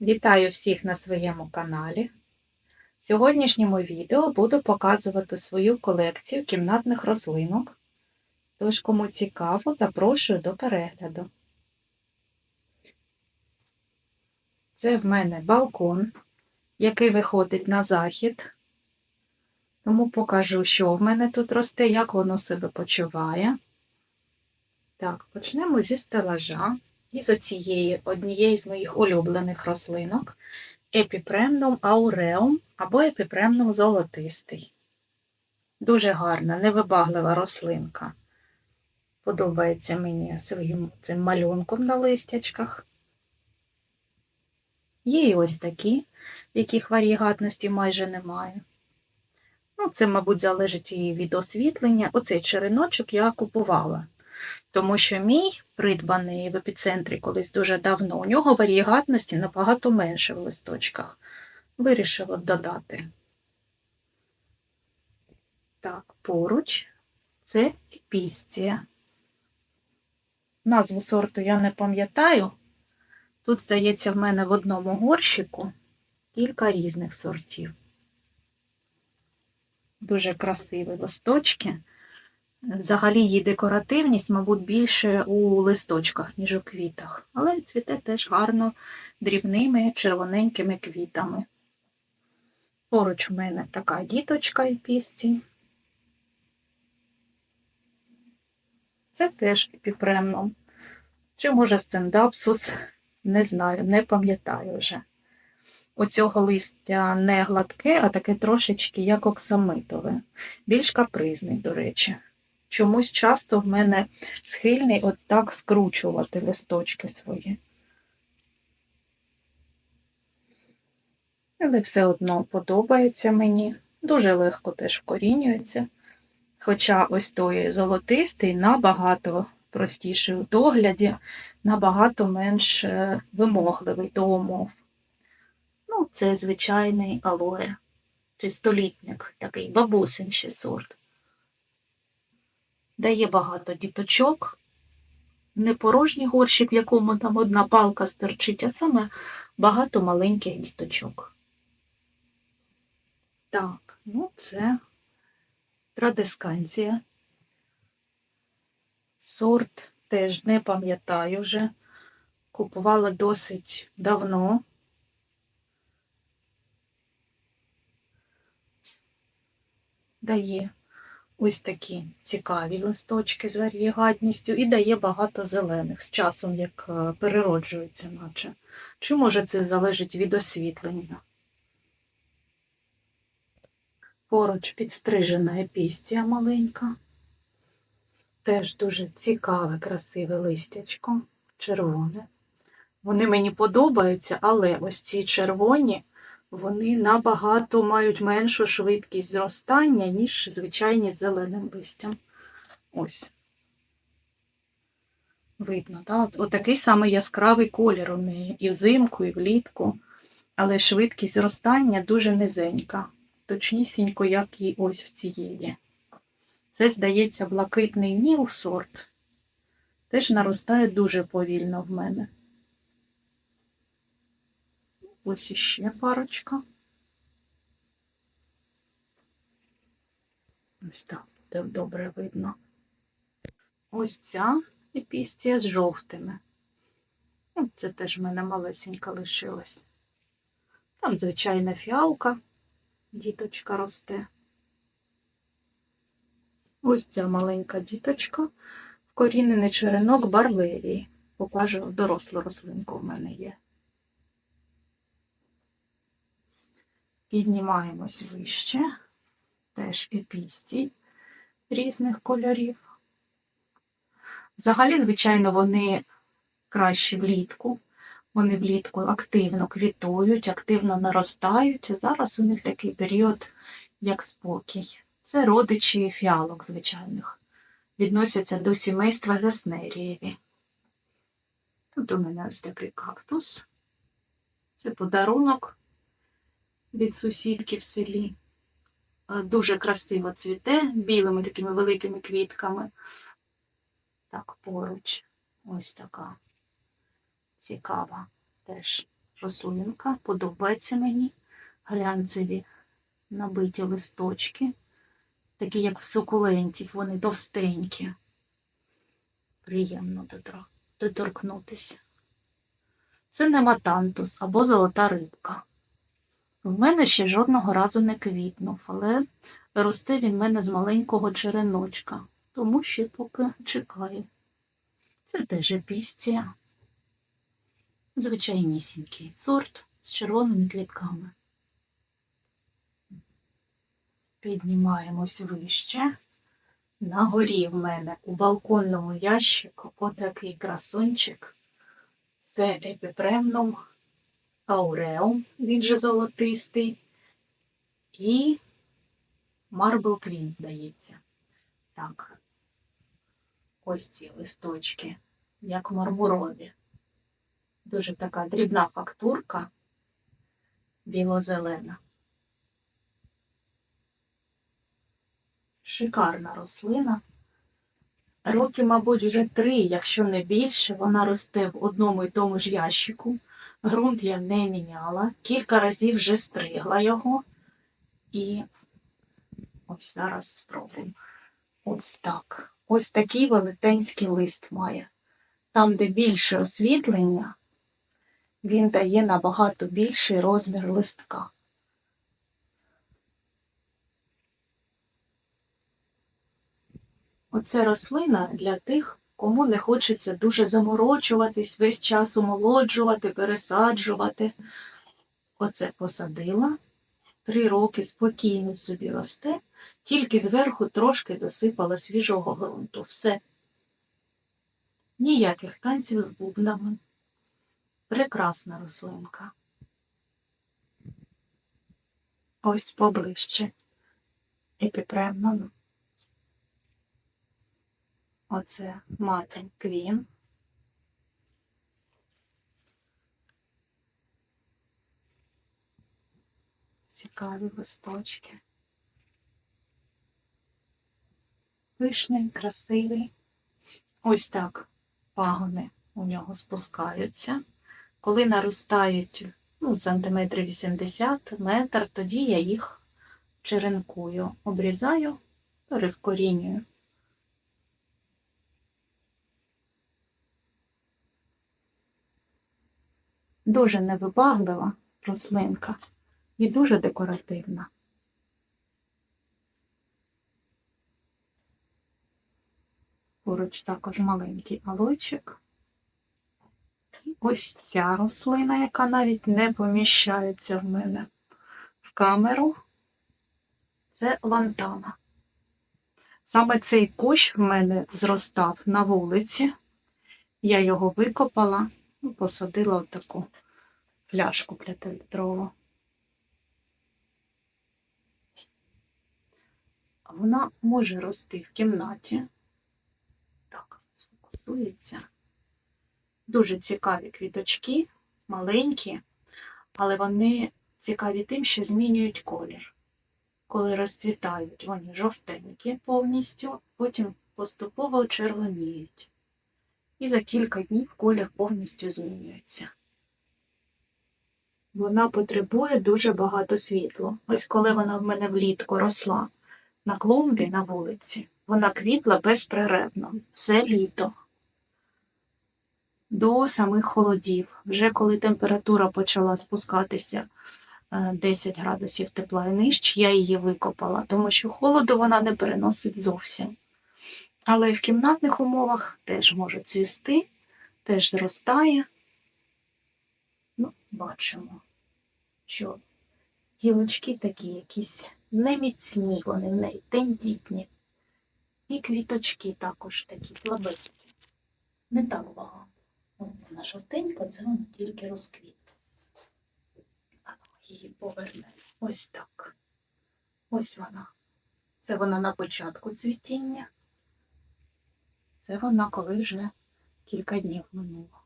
Вітаю всіх на своєму каналі. В сьогоднішньому відео буду показувати свою колекцію кімнатних рослинок. Тож, кому цікаво, запрошую до перегляду. Це в мене балкон, який виходить на захід. Тому покажу, що в мене тут росте, як воно себе почуває. Так, почнемо зі стелажа із оцієї однієї з моїх улюблених рослинок епіпремнум ауреум або епіпремнум золотистий. Дуже гарна, невибаглива рослинка. Подобається мені своїм цим малюнком на листячках. Є і ось такі, в яких варігатності майже немає. Ну, це, мабуть, залежить і від освітлення. Оцей череночок я купувала тому що мій придбаний в епіцентрі колись дуже давно, у нього варієгатності набагато менше в листочках. Вирішила додати. Так, поруч це епістія. Назву сорту я не пам'ятаю. Тут, здається, в мене в одному горщику кілька різних сортів. Дуже красиві листочки. Взагалі її декоративність, мабуть, більше у листочках, ніж у квітах, але цвіте теж гарно дрібними червоненькими квітами. Поруч у мене така діточка і пісці. Це теж епіпремном. Чи, може, сцендапсус, не знаю, не пам'ятаю вже. У цього листя не гладке, а таке трошечки як оксамитове, більш капризний, до речі. Чомусь часто в мене схильний от так скручувати листочки свої. Але все одно подобається мені, дуже легко теж вкорінюється. Хоча ось той золотистий набагато простіший у догляді, набагато менш е, вимогливий до умов. Ну, це звичайний алоє, чи столітник, такий бабусин ще сорт дає багато діточок, не порожній горщик, в якому там одна палка стерчить, а саме багато маленьких діточок. Так, ну це традисканція. Сорт теж не пам'ятаю вже. Купувала досить давно. Дає ось такі цікаві листочки з варієгатністю і дає багато зелених з часом, як е, перероджуються, наче. Чи може це залежить від освітлення? Поруч підстрижена епістія маленька. Теж дуже цікаве, красиве листячко, червоне. Вони мені подобаються, але ось ці червоні вони набагато мають меншу швидкість зростання, ніж звичайні з зеленим листям. Ось. Видно, так? Отакий самий яскравий колір у неї і взимку, і влітку, але швидкість зростання дуже низенька, точнісінько, як і ось в цієї. Це, здається, блакитний ніл сорт. Теж наростає дуже повільно в мене. Ось іще парочка. Ось так буде добре видно. Ось ця епістія з жовтими. Ну, це теж в мене малесенька лишилась. Там, звичайна фіалка, діточка росте. Ось ця маленька діточка, вкорінений черенок барлерії. Покажу дорослу рослинку в мене є. Піднімаємось вище, теж епістій різних кольорів. Взагалі, звичайно, вони краще влітку. Вони влітку активно квітують, активно наростають. Зараз у них такий період, як спокій. Це родичі фіалок звичайних. Відносяться до сімейства Геснерієві. Тут у мене ось такий кактус. Це подарунок від сусідки в селі. Дуже красиво цвіте білими такими великими квітками. Так, поруч ось така цікава теж рослинка, подобається мені. Глянцеві набиті листочки, такі як в сукулентів, вони товстенькі. Приємно доторкнутися. Це нематантус або золота рибка. В мене ще жодного разу не квітнув, але росте він в мене з маленького череночка, тому ще поки чекаю. Це теж епістія. Звичайнісінький сорт з червоними квітками. Піднімаємось вище. На горі в мене у балконному ящику отакий красунчик. Це епіпремнум ауреум, він же золотистий, і Марбл Квін, здається. Так. Ось ці листочки, як мармурові. Дуже така дрібна фактурка, біло-зелена. Шикарна рослина. Роки, мабуть, вже три, якщо не більше, вона росте в одному і тому ж ящику. Грунт я не міняла, кілька разів вже стригла його. І ось зараз спробую. Ось так. Ось такий велетенський лист має. Там, де більше освітлення, він дає набагато більший розмір листка. Оце рослина для тих, кому не хочеться дуже заморочуватись, весь час омолоджувати, пересаджувати. Оце посадила. Три роки спокійно собі росте, тільки зверху трошки досипала свіжого ґрунту. Все. Ніяких танців з бубнами. Прекрасна рослинка. Ось поближче. Епіпремнон. Оце мати Квін. Цікаві листочки. Пишний, красивий. Ось так пагони у нього спускаються. Коли наростають ну, сантиметрів 80 метр, тоді я їх черенкую, обрізаю, перевкорінюю. Дуже невибаглива рослинка і дуже декоративна. Поруч також маленький алойчик. І ось ця рослина, яка навіть не поміщається в мене в камеру. Це лантана. Саме цей кущ в мене зростав на вулиці. Я його викопала і посадила в таку пляшку п'ятилітрову. Вона може рости в кімнаті. Так, сфокусується. Дуже цікаві квіточки, маленькі, але вони цікаві тим, що змінюють колір. Коли розцвітають, вони жовтенькі повністю, потім поступово червоніють. І за кілька днів колір повністю змінюється. Вона потребує дуже багато світла. Ось коли вона в мене влітку росла на клумбі на вулиці, вона квітла безперервно, все літо. До самих холодів. Вже коли температура почала спускатися е, 10 градусів тепла і нижче, я її викопала, тому що холоду вона не переносить зовсім. Але в кімнатних умовах теж може цвісти, теж зростає. Ну, бачимо, що гілочки такі якісь неміцні, вони в неї тендітні. І квіточки також такі слабенькі. Не так багато. От вона жовтенька, це вона тільки розквіт. А її поверне. Ось так. Ось вона. Це вона на початку цвітіння. Це вона, коли вже кілька днів минуло.